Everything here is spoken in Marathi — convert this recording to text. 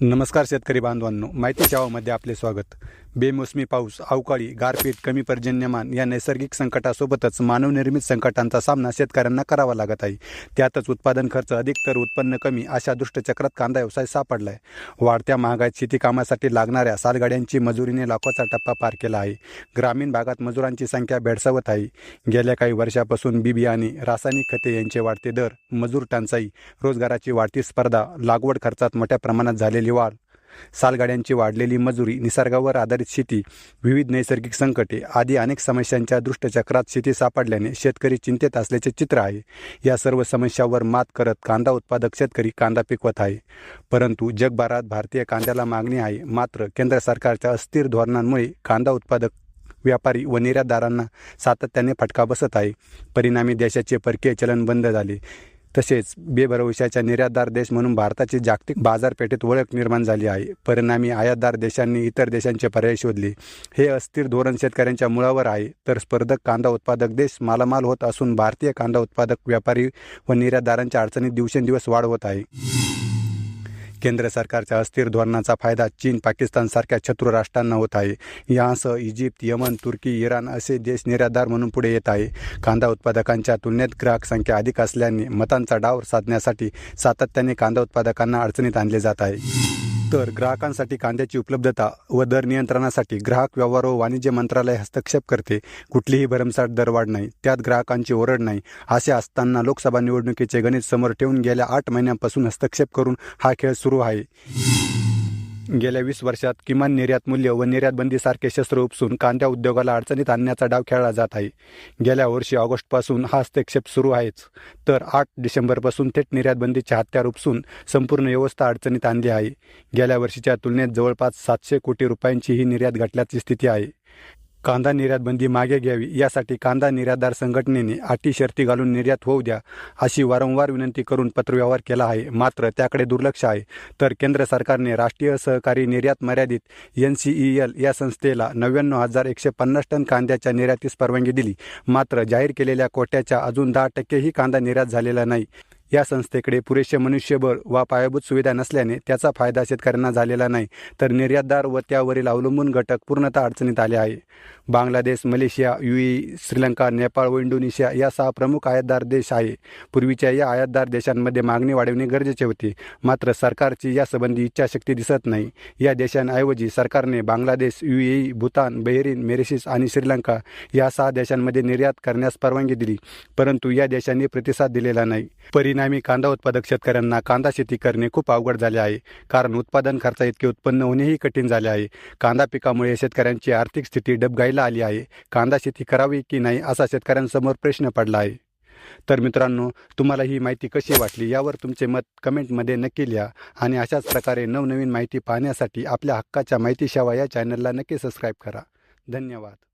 नमस्कार शेतकरी बांधवांनो माहिती सेवामध्ये आपले स्वागत. बेमोसमी पाऊस अवकाळी गारपीट कमी पर्जन्यमान या नैसर्गिक संकटासोबतच मानवनिर्मित संकटांचा सामना शेतकऱ्यांना करावा लागत आहे. त्यातच उत्पादन खर्च अधिक तर उत्पन्न कमी अशा दुष्टचक्रात कांदा व्यवसाय सापडला आहे वाढत्या महागाईत शेती कामासाठी लागणाऱ्या सालगाड्यांची मजुरीने लाखोचा टप्पा पार केला आहे. ग्रामीण भागात मजुरांची संख्या भेडसावत आहे. गेल्या काही वर्षापासून बी बियाणे रासायनिक खते यांचे वाढते दर मजूर टंचाई रोजगाराची वाढती स्पर्धा लागवड खर्चात मोठ्या प्रमाणात झालेली वाढ सालगाड्यांची वाढलेली मजुरी निसर्गावर आधारित शेती विविध नैसर्गिक संकटे आदी अनेक समस्यांच्या दृष्टचक्रात शेती सापडल्याने शेतकरी चिंतेत असल्याचे चित्र आहे. या सर्व समस्यांवर मात करत कांदा उत्पादक शेतकरी कांदा पिकवत आहे. परंतु जगभरात भारतीय कांद्याला मागणी आहे. मात्र केंद्र सरकारच्या अस्थिर धोरणांमुळे कांदा उत्पादक व्यापारी व निर्यातदारांना सातत्याने फटका बसत आहे. परिणामी देशाचे परकीय चलन बंद झाले. तसेच बेभरवशाच्या निर्यातदार देश म्हणून भारताची जागतिक बाजारपेठेत ओळख निर्माण झाली आहे. परिणामी आयातदार देशांनी इतर देशांचे पर्याय शोधले. हे अस्थिर धोरण शेतकऱ्यांच्या मुळावर आहे. तर स्पर्धक कांदा उत्पादक देश मालामाल होत असून भारतीय कांदा उत्पादक व्यापारी व निर्यातदारांच्या अडचणीत दिवसेंदिवस वाढ होत आहे. केंद्र सरकारच्या अस्थिर धोरणाचा फायदा चीन पाकिस्तानसारख्या शत्रू राष्ट्रांना होत आहे. यासह इजिप्त यमन तुर्की इराण असे देश निर्यातदार म्हणून पुढे येत आहे. कांदा उत्पादकांच्या तुलनेत ग्राहक संख्या अधिक असल्याने मतांचा डाव साधण्यासाठी सातत्याने कांदा उत्पादकांना अडचणीत आणले जात आहे. तर ग्राहकांसाठी कांद्याची उपलब्धता व दर नियंत्रणासाठी ग्राहक व्यवहार व वाणिज्य मंत्रालय हस्तक्षेप करते. कुठलीही भरमसाठ दरवाढ नाही. त्यात ग्राहकांची ओरड नाही. असे असताना लोकसभा निवडणुकीचे गणित समोर ठेवून गेल्या आठ महिन्यांपासून हस्तक्षेप करून हा खेळ सुरू आहे. गेल्या वीस वर्षात किमान निर्यात मूल्य व निर्यात बंदीसारखे शस्त्र उपसून कांद्या उद्योगाला अडचणीत आणण्याचा डाव खेळला जात आहे. गेल्या वर्षी ऑगस्टपासून हा हस्तक्षेप सुरू आहेच. तर आठ डिसेंबरपासून थेट निर्यात बंदीचे हत्यार उपसून संपूर्ण व्यवस्था अडचणीत आणली आहे. गेल्या वर्षीच्या तुलनेत जवळपास सातशे कोटी रुपयांची ही निर्यात घटल्याची स्थिती आहे. कांदा निर्यात बंदी मागे घ्यावी यासाठी कांदा निर्यातदार संघटनेने अटी शर्ती घालून निर्यात होऊ द्या अशी वारंवार विनंती करून पत्रव्यवहार केला आहे. मात्र त्याकडे दुर्लक्ष आहे. तर केंद्र सरकारने राष्ट्रीय सहकारी निर्यात मर्यादित एन सी ई एल या संस्थेला नव्याण्णव हजार एकशे पन्नास टन कांद्याच्या निर्यातीस परवानगी दिली. मात्र जाहीर केलेल्या कोट्याच्या अजून दहा टक्केही कांदा निर्यात झालेला नाही. या संस्थेकडे पुरेसे मनुष्यबळ वा पायाभूत सुविधा नसल्याने त्याचा फायदा शेतकऱ्यांना झालेला नाही तर निर्यातदार व त्यावरील अवलंबून घटक पूर्णतः अडचणीत आले आहे. बांगलादेश मलेशिया युई श्रीलंका नेपाळ व इंडोनेशिया या सहा प्रमुख आयातदार देश आहे. पूर्वीच्या या आयातदार देशांमध्ये मागणी वाढवणे गरजेचे होते. मात्र सरकारची यासंबंधी इच्छाशक्ती दिसत नाही. या देशांऐवजी सरकारने Bangladesh UAE Bhutan Bahrain Mauritius आणि श्रीलंका या सहा देशांमध्ये निर्यात करण्यास परवानगी दिली परंतु या देशांनी प्रतिसाद दिलेला नाही. परिणाम कांदा उत्पादक शेतकऱ्यांना कांदा शेती करणे खूप अवघड झाले आहे. कारण उत्पादन खर्चा इतके उत्पन्न होणेही कठीण झाले आहे. कांदा पिकामुळे शेतकऱ्यांची आर्थिक स्थिती डबगाईला आली आहे. कांदा शेती करावी की नाही असा शेतकऱ्यांसमोर प्रश्न पडला आहे. तर मित्रांनो तुम्हाला ही माहिती कशी वाटली यावर तुमचे मत कमेंटमध्ये नक्की लिहा आणि अशाच प्रकारे नवनवीन माहिती पाहण्यासाठी आपल्या हक्काच्या माहिती सेवा या चॅनलला नक्की सबस्क्राईब करा. धन्यवाद.